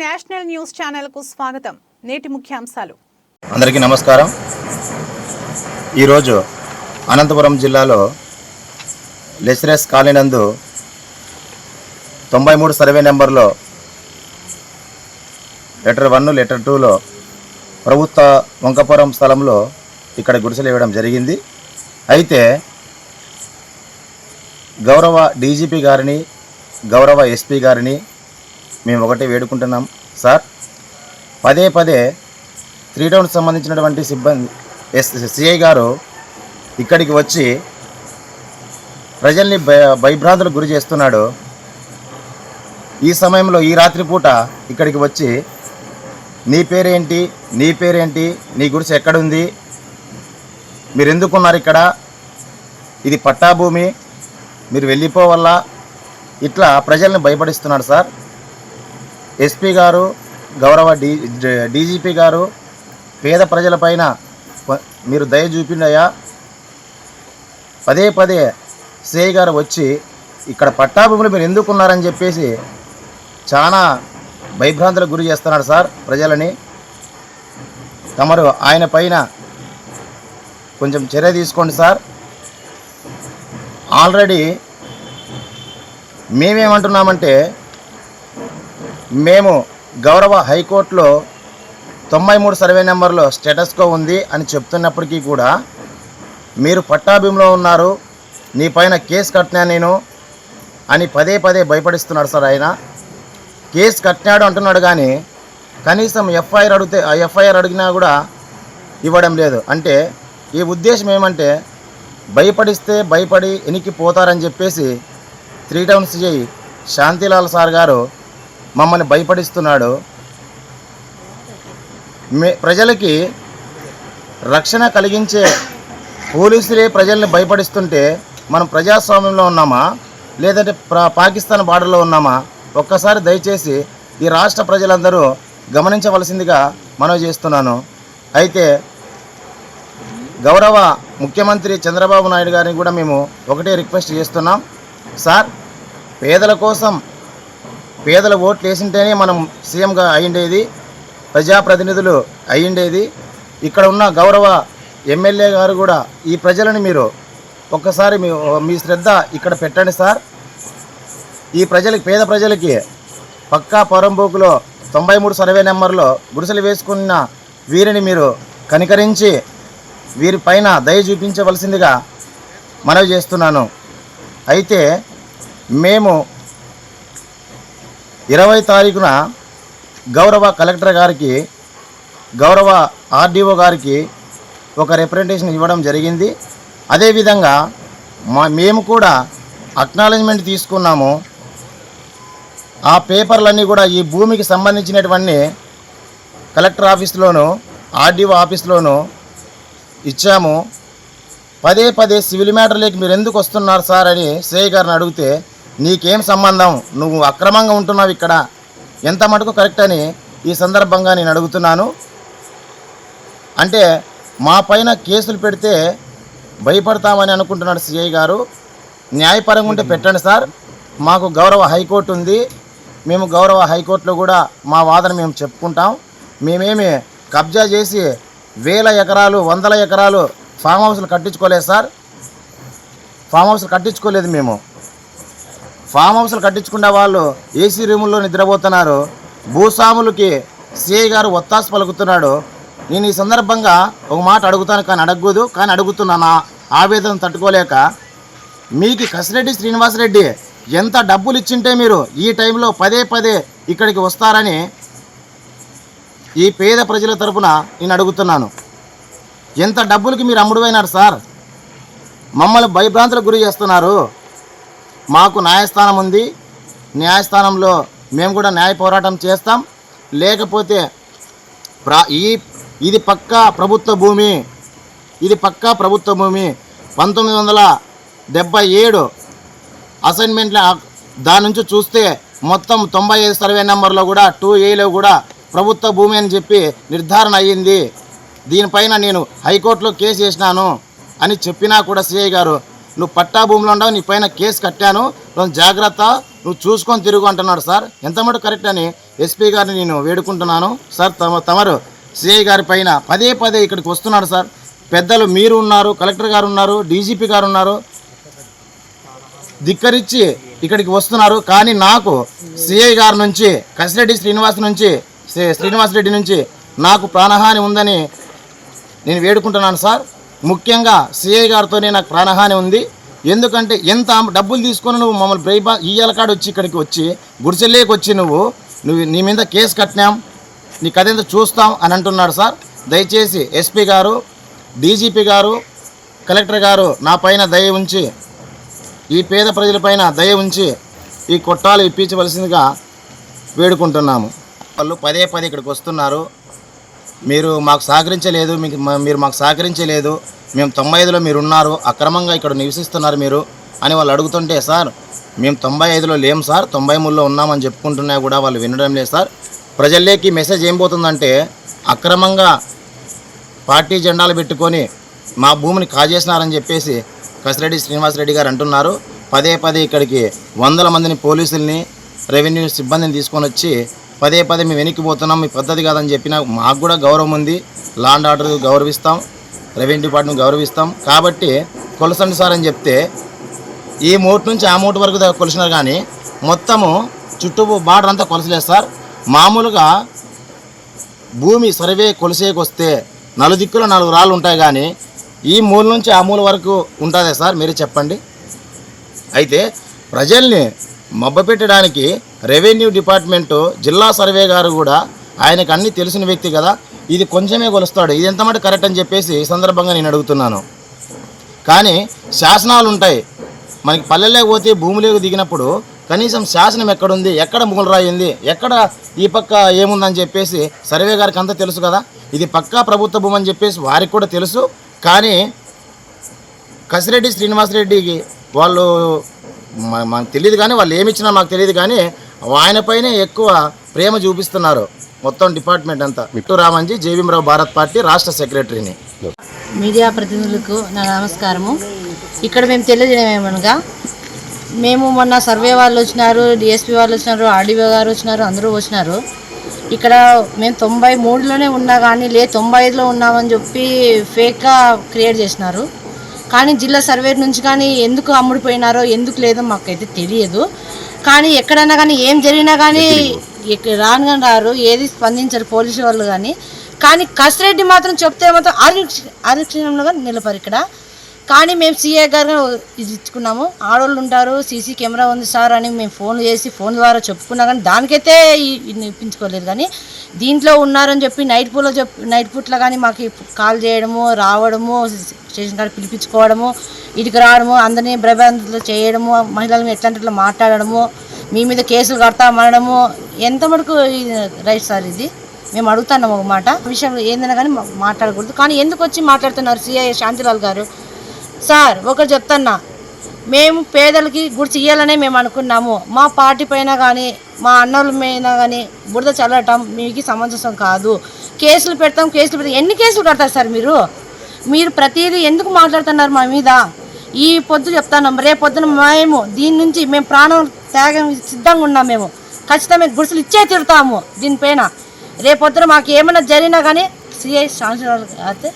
National news ఛానల్కు స్వాగతం. నేటి ముఖ్యాంశాలు. అందరికీ నమస్కారం. ఈరోజు అనంతపురం జిల్లాలో లెస్రెస్ కాలనీ నందు తొంభై మూడు సర్వే నెంబర్లో లెటర్ వన్ లెటర్ టూలో ప్రభుత్వ వంకపురం స్థలంలో ఇక్కడ గుడిసెలు ఇవ్వడం జరిగింది. అయితే గౌరవ డీజీపీ గారిని గౌరవ ఎస్పీ గారిని మేము ఒకటే వేడుకుంటున్నాం. సార్ పదే పదే త్రీ టౌన్కి సంబంధించినటువంటి సిబ్బంది ఎస్ సిఐ గారు ఇక్కడికి వచ్చి ప్రజల్ని భయభ్రాంతులకు గురి చేస్తున్నాడు. ఈ సమయంలో ఈ రాత్రిపూట ఇక్కడికి వచ్చి నీ పేరేంటి? నీ పేరేంటి? నీ గుడిసె ఎక్కడుంది? మీరు ఎందుకున్నారు ఇక్కడ? ఇది పట్టాభూమి. మీరు వెళ్ళిపోవల్లా? ఇట్లా ప్రజల్ని భయపడిస్తున్నాడు సార్. ఎస్పీ గారు గౌరవ డీ డీజీపీ గారు పేద ప్రజలపైన మీరు దయ చూపిండయా? పదే పదే సిఐ గారు వచ్చి ఇక్కడ పట్టాభూములు మీరు ఎందుకున్నారని చెప్పేసి చాలా భయభ్రాంతులకు గురి చేస్తున్నాడు సార్ ప్రజలని. తమరు ఆయన పైన కొంచెం చర్య తీసుకోండి సార్. ఆల్రెడీ మేమేమంటున్నామంటే మేము గౌరవ హైకోర్టులో తొంభై మూడు సర్వే నెంబర్లో స్టేటస్కో ఉంది అని చెప్తున్నప్పటికీ కూడా మీరు పట్టాభీంలో ఉన్నారు నీ పైన కేసు కట్టినా నేను అని పదే పదే భయపడిస్తున్నాడు సార్ ఆయన. కేసు కట్టినాడు అంటున్నాడు కానీ కనీసం ఎఫ్ఐఆర్ అడిగితే ఆ ఎఫ్ఐఆర్ అడిగినా కూడా ఇవ్వడం లేదు. అంటే ఈ ఉద్దేశం ఏమంటే భయపడిస్తే భయపడి ఎనికి పోతారని చెప్పేసి three towns CI Shantilal sir గారు మమ్మల్ని భయపడిస్తున్నాడు. మే ప్రజలకి రక్షణ కలిగించే పోలీసులే ప్రజల్ని భయపడిస్తుంటే మనం ప్రజాస్వామ్యంలో ఉన్నామా? లేదంటే పాకిస్తాన్ బార్డర్లో ఉన్నామా? ఒక్కసారి దయచేసి ఈ రాష్ట్ర ప్రజలందరూ గమనించవలసిందిగా మనవి చేస్తున్నాను. అయితే గౌరవ ముఖ్యమంత్రి చంద్రబాబు నాయుడు గారిని కూడా మేము ఒకటే రిక్వెస్ట్ చేస్తున్నాం. సార్ పేదల కోసం పేదల ఓట్లు వేసింటేనే మనం సీఎంగా అయ్యిండేది ప్రజాప్రతినిధులు అయ్యిండేది. ఇక్కడ ఉన్న గౌరవ ఎమ్మెల్యే గారు కూడా ఈ ప్రజలను మీరు ఒక్కసారి మీ మీ శ్రద్ధ ఇక్కడ పెట్టండి సార్. ఈ ప్రజలకి పేద ప్రజలకి పక్కా పొరంబోకులో తొంభై మూడు సర్వే నెంబర్లో గుడిసెలు వేసుకున్న వీరిని మీరు కనికరించి వీరి పైన దయ చూపించవలసిందిగా మనవి చేస్తున్నాను. అయితే మేము ఇరవై తారీఖున గౌరవ కలెక్టర్ గారికి గౌరవ ఆర్డీఓ గారికి ఒక రిప్రజెంటేషన్ ఇవ్వడం జరిగింది. అదేవిధంగా మా మేము కూడా అక్నాలజ్మెంట్ తీసుకున్నాము. ఆ పేపర్లన్నీ కూడా ఈ భూమికి సంబంధించినటువంటి కలెక్టర్ ఆఫీస్లోను ఆర్డీఓ ఆఫీస్లోను ఇచ్చాము. పదే పదే సివిల్ మ్యాటర్లోకి మీరు ఎందుకు వస్తున్నారు సార్ అని సేయ్ గారిని అడిగితే నీకేం సంబంధం? నువ్వు అక్రమంగా ఉంటున్నావు ఇక్కడ. ఎంత మటుకు కరెక్ట్ అని ఈ సందర్భంగా నేను అడుగుతున్నాను. అంటే మా పైన కేసులు పెడితే భయపడతామని అనుకుంటున్నాడు సిఐ గారు. న్యాయపరంగా ఉంటే పెట్టండి సార్. మాకు గౌరవ హైకోర్టు ఉంది. మేము గౌరవ హైకోర్టులో కూడా మా వాదన మేము చెప్పుకుంటాం. మేమేమి కబ్జా చేసి వేల ఎకరాలు వందల ఎకరాలు ఫామ్ హౌస్లు కట్టించుకోలేదు సార్. ఫామ్ హౌస్లు కట్టించుకోలేదు మేము. ఫామ్ హౌస్లు కట్టించుకున్న వాళ్ళు ఏసీ రూముల్లో నిద్రపోతున్నారు. భూస్వాములకి సిఐ గారు ఒత్తాసు పలుకుతున్నాడు. నేను ఈ సందర్భంగా ఒక మాట అడుగుతాను కానీ అడగదు కానీ అడుగుతున్నాను? ఆవేదన తట్టుకోలేక. మీకు కసిరెడ్డి శ్రీనివాసరెడ్డి ఎంత డబ్బులు ఇచ్చింటే మీరు ఈ టైంలో పదే పదే ఇక్కడికి వస్తారని ఈ పేద ప్రజల తరపున నేను అడుగుతున్నాను. ఎంత డబ్బులకి మీరు అమ్ముడుపోయినారు సార్? మమ్మల్ని భయభ్రాంతులకు గురి చేస్తున్నారు. మాకు న్యాయస్థానం ఉంది. న్యాయస్థానంలో మేము కూడా న్యాయ పోరాటం చేస్తాం. లేకపోతే ప్రా ఈ ఇది పక్కా ప్రభుత్వ భూమి. ఇది పక్కా ప్రభుత్వ భూమి. పంతొమ్మిది వందల డెబ్బై ఏడు అసైన్మెంట్ల దాని నుంచి చూస్తే మొత్తం తొంభై ఐదు సర్వే నెంబర్లో కూడా టూ ఏలో కూడా ప్రభుత్వ భూమి అని చెప్పి నిర్ధారణ అయ్యింది. దీనిపైన నేను హైకోర్టులో కేసు వేసినాను అని చెప్పినా కూడా సిఐ గారు నువ్వు పట్టా భూమిలో ఉండవు నీ పైన కేసు కట్టాను కొంచెం జాగ్రత్త నువ్వు చూసుకొని తిరుగు అంటున్నాడు సార్. ఎంత మటు కరెక్ట్ అని ఎస్పీ గారిని నేను వేడుకుంటున్నాను. సార్ తమ తమరు సిఐ గారి పైన పదే పదే ఇక్కడికి వస్తున్నాడు సార్. పెద్దలు మీరు ఉన్నారు కలెక్టర్ గారు ఉన్నారు డీజీపీ గారు ఉన్నారు. ధిక్కరించి ఇక్కడికి వస్తున్నారు. కానీ నాకు సిఐ గారి నుంచి కసిరెడ్డి శ్రీనివాస్ నుంచి శ్రీ- శ్రీనివాస్ రెడ్డి నుంచి నాకు ప్రాణహాని ఉందని నేను వేడుకుంటున్నాను సార్. ముఖ్యంగా సిఐ గారితోనే నాకు ప్రాణహాని ఉంది. ఎందుకంటే ఎంత డబ్బులు తీసుకొని నువ్వు మమ్మల్ని బ్రైబా ఇయ్యాల కాడ వచ్చి ఇక్కడికి వచ్చి గుడిసెల్లేకి వచ్చి నువ్వు నువ్వు నీ మీద కేసు కట్టినాం నీ కథ ఎంత చూస్తాం అని అంటున్నాడు సార్. దయచేసి ఎస్పీ గారు డీజీపీ గారు కలెక్టర్ గారు నా పైన దయ ఉంచి ఈ పేద ప్రజలపైన దయ ఉంచి ఈ కొట్టాలు ఇప్పించవలసిందిగా వేడుకుంటున్నాము. వాళ్ళు పదే పదే ఇక్కడికి వస్తున్నారు. మీరు మాకు సహకరించలేదు మీకు మీరు మాకు సహకరించలేదు మేము తొంభై ఐదులో మీరు ఉన్నారు అక్రమంగా ఇక్కడ నివసిస్తున్నారు మీరు అని వాళ్ళు అడుగుతుంటే సార్ మేము తొంభై ఐదులో లేము సార్ తొంభై మూడులో ఉన్నామని చెప్పుకుంటున్నా కూడా వాళ్ళు వినడం లేదు సార్. ప్రజల్లోకి మెసేజ్ ఏం పోతుందంటే అక్రమంగా పార్టీ జెండాలు పెట్టుకొని మా భూమిని కాజేసినారని చెప్పేసి కసిరెడ్డి శ్రీనివాసరెడ్డి గారు అంటున్నారు. పదే పదే ఇక్కడికి వందల మందిని పోలీసుల్ని రెవెన్యూ సిబ్బందిని తీసుకొని వచ్చి పదే పదే మేము వెనక్కి పోతున్నాం మీ పద్ధతి కాదని చెప్పినా మాకు కూడా గౌరవం ఉంది. లాండ్ ఆర్డర్ గౌరవిస్తాం రెవెన్యూ డిపార్ట్మెంట్ గౌరవిస్తాం. కాబట్టి కొలసండి సార్ అని చెప్తే ఈ మోటు నుంచి ఆ మోటు వరకు కొలిసినారు కానీ మొత్తము చుట్టూ బార్డర్ అంతా కొలసలేదు సార్. మామూలుగా భూమి సర్వే కొలిసేకి వస్తే నలుదిక్కులో నాలుగు రాళ్ళు ఉంటాయి కానీ ఈ మూల నుంచి ఆ మూల వరకు ఉంటుందా సార్? మీరే చెప్పండి. అయితే ప్రజల్ని మబ్బపెట్టడానికి రెవెన్యూ డిపార్ట్మెంటు జిల్లా సర్వే గారు కూడా ఆయనకు అన్నీ తెలిసిన వ్యక్తి కదా. ఇది కొంచెమే కొలుస్తాడు. ఇది ఎంత మటు కరెక్ట్ అని చెప్పేసి ఈ సందర్భంగా నేను అడుగుతున్నాను. కానీ శాసనాలు ఉంటాయి. మనకి పల్లెల్లోకి పోతే భూమిలోకి దిగినప్పుడు కనీసం శాసనం ఎక్కడుంది ఎక్కడ మూలరాయి ఉంది ఎక్కడ ఈ పక్క ఏముందని చెప్పేసి సర్వే గారికి అంతా తెలుసు కదా. ఇది పక్కా ప్రభుత్వ భూమి అని చెప్పేసి వారికి కూడా తెలుసు. కానీ కసిరెడ్డి శ్రీనివాసరెడ్డికి వాళ్ళు మాకు తెలియదు కానీ వాళ్ళు ఏమి ఇచ్చినా మాకు తెలియదు కానీ ఆయనపైనే ఎక్కువ ప్రేమ చూపిస్తున్నారు మొత్తం డిపార్ట్మెంట్ అంతా. విట్టు రామంజీ జేవీరావు భారత్ పార్టీ రాష్ట్ర సెక్రటరీని. మీడియా ప్రతినిధులకు నా నమస్కారము. ఇక్కడ మేము తెలియజేయమనగా మేము మొన్న సర్వే వాళ్ళు వచ్చినారు డిఎస్పీ వాళ్ళు వచ్చినారు ఆర్డీఓ గారు వచ్చినారు అందరూ వచ్చినారు. ఇక్కడ మేము తొంభై మూడులోనే ఉన్నా కానీ లే తొంభై ఐదులో ఉన్నామని చెప్పి ఫేక్గా క్రియేట్ చేసినారు. కానీ జిల్లా సర్వే నుంచి కానీ ఎందుకు అమ్ముడిపోయినారో ఎందుకు లేదో మాకైతే తెలియదు. కానీ ఎక్కడైనా కానీ ఏం జరిగినా కానీ రాను కానీ రారు ఏది స్పందించరు పోలీసు వాళ్ళు కానీ కానీ కసిరెడ్డి మాత్రం చెప్తే మాత్రం ఆరక్ష ఆరక్షణంలో కానీ నిలపరు ఇక్కడ. కానీ మేము సీఏ గారు ఇది ఇచ్చుకున్నాము. ఆడవాళ్ళు ఉంటారు సీసీ కెమెరా ఉంది సార్ అని మేము ఫోన్ చేసి ఫోన్ ద్వారా చెప్పుకున్నా కానీ దానికైతే ఇప్పించుకోలేదు కానీ దీంట్లో ఉన్నారని చెప్పి నైట్ పూలో చెప్ నైట్ పూట్లో కానీ మాకు కాల్ చేయడము రావడము స్టేషన్ కాడ పిలిపించుకోవడము ఇటుకు రావడము అందరినీ భయభ్రాంతులు చేయడము మహిళల మీద ఎట్లాంటి మాట్లాడడము మీ మీద కేసులు కడతామనడము ఎంత మటుకు రైట్ సార్ ఇది? మేము అడుగుతున్నాం ఒక మాట. విషయం ఏందైనా కానీ మాట్లాడకూడదు. కానీ ఎందుకు వచ్చి మాట్లాడుతున్నారు సిఐ శాంతిలాల్ గారు? సార్ ఒకరు చెప్తున్నా మేము పేదలకి గుడిసి ఇయ్యాలనే మేము అనుకున్నాము. మా పార్టీ పైన కానీ మా అన్నల మీద కానీ బురద చల్లటం మీకు సమంజసం కాదు. కేసులు పెడతాం కేసులు పెడతాం. ఎన్ని కేసులు కడతారు సార్ మీరు? మీరు ప్రతిదీ ఎందుకు మాట్లాడుతున్నారు మా మీద? ఈ పొద్దు చెప్తాను రేపు పొద్దున మేము దీని నుంచి మేము ప్రాణం త్యాగం సిద్ధంగా ఉన్నాం మేము. ఖచ్చితంగా గుడిసెలు ఇచ్చే తిరుతాము దీనిపైన రేపు పొద్దున మాకు ఏమైనా జరిగినా కానీ సిఐ శాంతిలాల్ అయితే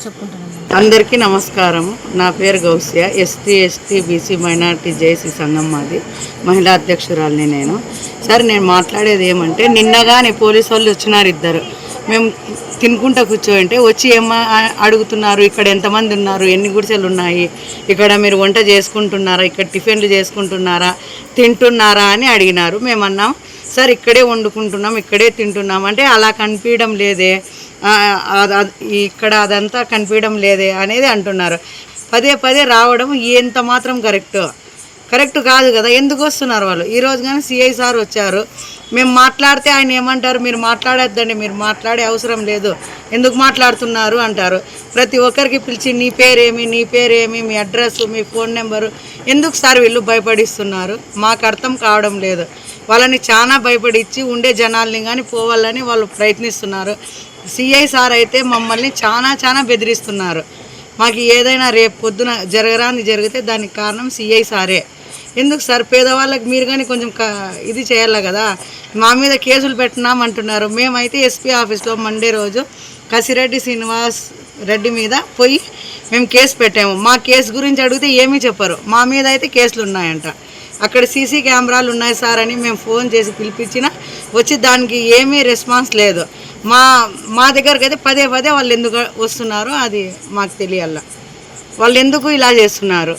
చెప్పుకుంటున్నాను అందరికీ నమస్కారం నా పేరు Gausya. ST ST BC minority JC సంఘం మాది. మహిళా అధ్యక్షురాలిని నేను. సార్ నేను మాట్లాడేది ఏమంటే నిన్నగానే పోలీసు వాళ్ళు వచ్చినారు ఇద్దరు. మేము తినుకుంటా కూర్చోంటే వచ్చి ఏమా అడుగుతున్నారు. ఇక్కడ ఎంతమంది ఉన్నారు? ఎన్ని గుడిసెలు ఉన్నాయి? ఇక్కడ మీరు వంట చేసుకుంటున్నారా? ఇక్కడ టిఫిన్లు చేసుకుంటున్నారా? తింటున్నారా? అని అడిగినారు. మేము అన్నాం సార్ ఇక్కడే వండుకుంటున్నాం ఇక్కడే తింటున్నాం. అంటే అలా కనిపించడం లేదే. ఇక్కడ అదంతా కనిపించడం లేదే అనేది అంటున్నారు. పదే పదే రావడం ఎంత మాత్రం కరెక్ట్. కరెక్ట్ కాదు కదా ఎందుకు వస్తున్నారు వాళ్ళు? ఈరోజు కానీ సిఐ సార్ వచ్చారు. మేము మాట్లాడితే ఆయన ఏమంటారు? మీరు మాట్లాడొద్దండి మీరు మాట్లాడే అవసరం లేదు. ఎందుకు మాట్లాడుతున్నారు? అంటారు. ప్రతి ఒక్కరికి పిలిచి నీ పేరేమి? నీ పేరేమి? మీ అడ్రస్ మీ ఫోన్ నెంబరు? ఎందుకు సార్ వీళ్ళు భయపడిస్తున్నారు? మాకు అర్థం కావడం లేదు. వాళ్ళని చాలా భయపడిచ్చి ఉండే జనాల్ని కానీ పోవాలని వాళ్ళు ప్రయత్నిస్తున్నారు. సిఐ సార్ అయితే మమ్మల్ని చాలా చాలా బెదిరిస్తున్నారు. మాకు ఏదైనా రేపు పొద్దున జరగరాని జరిగితే దానికి కారణం సిఐ సారే. ఎందుకు సార్? పేదవాళ్ళకి మీరు కానీ కొంచెం క- ఇది చేయాలి కదా? మా మీద కేసులు పెట్టినాం అంటున్నారు మేమైతే ఎస్పీ ఆఫీస్లో మండే రోజు కసిరెడ్డి శ్రీనివాస్ రెడ్డి మీద పోయి మేము కేసు పెట్టాము. మా కేసు గురించి అడిగితే ఏమీ చెప్పరు. మా మీద అయితే కేసులు ఉన్నాయంట. అక్కడ సీసీ కెమెరాలు ఉన్నాయి సార్ అని మేము ఫోన్ చేసి పిలిపించిన వచ్చి దానికి ఏమీ రెస్పాన్స్ లేదు. మా మా దగ్గరకు అయితే పదే పదే వాళ్ళు ఎందుకు వస్తున్నారో అది మాకు తెలియాల. వాళ్ళు ఎందుకు ఇలా చేస్తున్నారు?